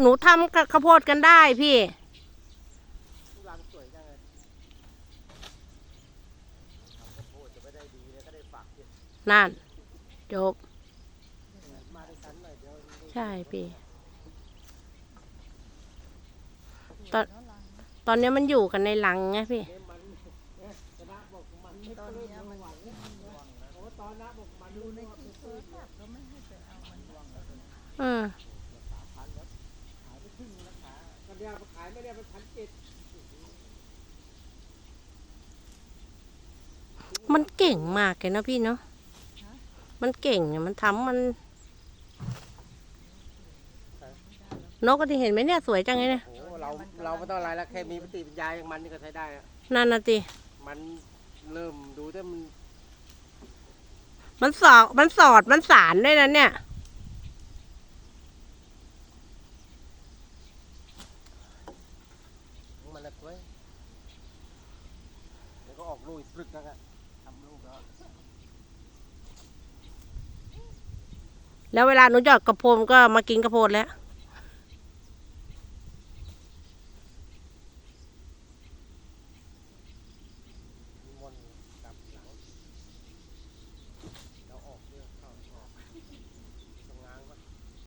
หนูทำกับข้าวโพดกันได้พี่รังสวยจังเลยทำข้าวโพดจะไม่ได้ดีแล้วก็ได้ฝักเนี่ยนั่น จบมาด้วยกันหน่อยเดี๋ยวใช่พี่ ตอนตอนนี้มันอยู่กันในรังไงพี่เนี่ยมันเนี่ยคณะบอกมันไม่ปลื้มไม่หวังโอ้ตอนนะบอกมันรู้ในที่เฟิร์สแบบก็ไม่ให้ไปเอามันหวังอืมสามพันแล้วขายไปครึ่งราคาก็เดียวขายไม่ได้เป็นพันเจ็ดมันเก่งมากเลยนะพี่เนาะ มันเก่งอะมันทำมันนกก็ที่เห็นไหมเนี่ยสวยจังเลยเนี่ย โอ้เราเราไม่ต้องอะไรแล้วแค่มีปฏิปัญญาอย่างมันนี่ก็ใช้ได้อะนั่นนะติมันเริ่มดูแต่มัน มันสอดมันสอดมันสารด้วยนะเนี่ย มันนะสวยแลูกอีกปลึกแล้วก็ทำลูกแล้วแล้วเวลาหนูหยอดกระโพมก็มากินกระโพดแล้ว